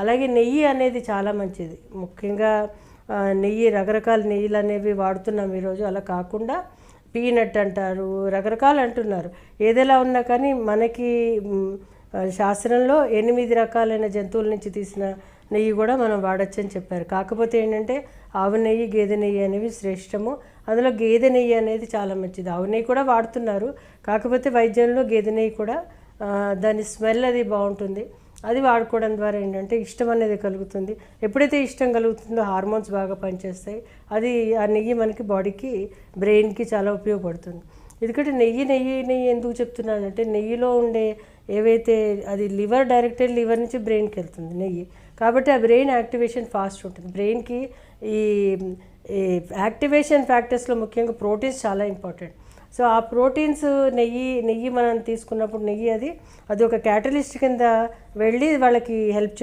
అలాగే నెయ్యి అనేది చాలా మంచిది. ముఖ్యంగా నెయ్యి రకరకాల నెయ్యిలు అనేవి వాడుతున్నాం ఈరోజు. అలా కాకుండా పీనట్ అంటారు రకరకాలు అంటున్నారు. ఏదైనా ఉన్నా కానీ మనకి శాస్త్రంలో ఎనిమిది రకాలైన జంతువుల నుంచి తీసిన నెయ్యి కూడా మనం వాడచ్చని చెప్పారు. కాకపోతే ఏంటంటే ఆవు నెయ్యి గేదె నెయ్యి అనేవి శ్రేష్టము. అందులో గేదె నెయ్యి అనేది చాలా మంచిది. ఆవు నెయ్యి కూడా వాడుతున్నారు. కాకపోతే వైద్యంలో గేదె నెయ్యి కూడా దాని స్మెల్ అది బాగుంటుంది. అది వాడుకోవడం ద్వారా ఏంటంటే ఇష్టం అనేది కలుగుతుంది. ఎప్పుడైతే ఇష్టం కలుగుతుందో హార్మోన్స్ బాగా పనిచేస్తాయి. అది ఆ నెయ్యి మనకి బాడీకి బ్రెయిన్కి చాలా ఉపయోగపడుతుంది. ఎందుకంటే నెయ్యి నెయ్యి నెయ్యి ఎందుకు చెప్తున్నానంటే నెయ్యిలో ఉండే ఏవైతే అది లివర్ డైరెక్ట్ లివర్ నుంచి బ్రెయిన్కి వెళ్తుంది నెయ్యి. కాబట్టి ఆ బ్రెయిన్ యాక్టివేషన్ ఫాస్ట్ ఉంటుంది. బ్రెయిన్కి ఈ ఈ యాక్టివేషన్ ఫ్యాక్టర్స్లో ముఖ్యంగా ప్రోటీన్స్ చాలా ఇంపార్టెంట్. సో ఆ ప్రోటీన్స్ నెయ్యి నెయ్యి మనం తీసుకున్నప్పుడు నెయ్యి అది అది ఒక క్యాటలిస్ట్ కింద వెళ్ళి వాళ్ళకి హెల్ప్ చేస్తుంది.